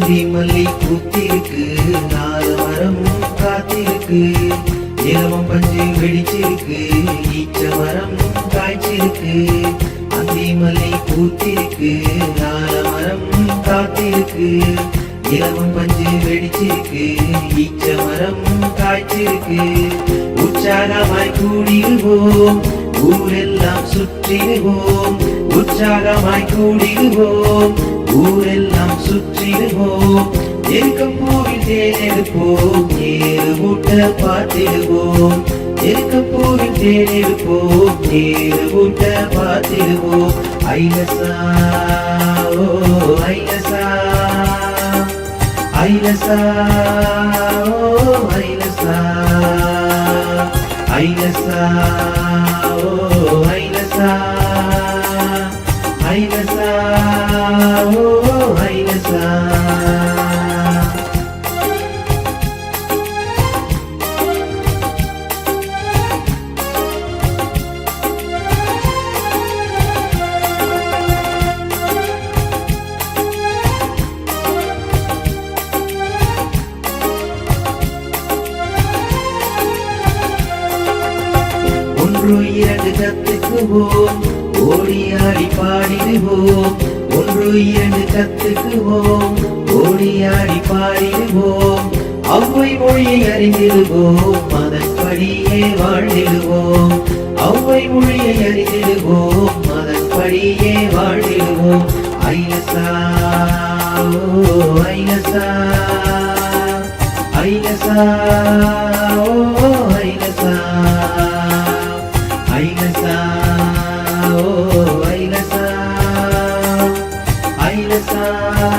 அந்தி மல்லி பூத்திருக்கு நாலு மரம் காத்திருக்கு. இலவம் பஞ்சு வெடிச்சிருக்கு ஈச்ச மரம் காய்ச்சிருக்கு. அந்தி மல்லி பூத்திருக்கு நாலு மரம் காத்திருக்கு. இலவம் பஞ்சு வெடிச்சிருக்கு ஈச்ச மரம் காய்ச்சிருக்கு. உற்சாகமாய் கூடிடுவோம் ஊரெல்லாம் சுற்றிடுவோம். உற்சாகமாய் கூடிடுவோம் ஊரெல்லாம் சுற்றிடுவோம். எருக்கப்பூவில் தேனெடுப்போம் ஏறு ஊட்ட பார்த்திடுவோம். எருக்கப்பூவில் தேனெடுப்போம் ஏறு ஊட்ட பார்த்திடுவோம். ஐலசா ஓ ஐலசா ஐலசா. ஒன்று இரண்டு கத்துக்குவோம் ஓடி ஆடி பாடிடுவோம் ஒன்று இரண்டு கத்துக்குவோம் ஓடி ஆடி பாடிடுவோம். அவ்வை மொழியை அறிந்திடுவோம். அதன்படியே வாழ்ந்திடுவோம் அவ்வை மொழியை அறிந்திடுவோம் அதன்படியே வாழ்ந்திடுவோம். ஐலசா ஓ ஐலசா ஓ ஐலசா ஐலசா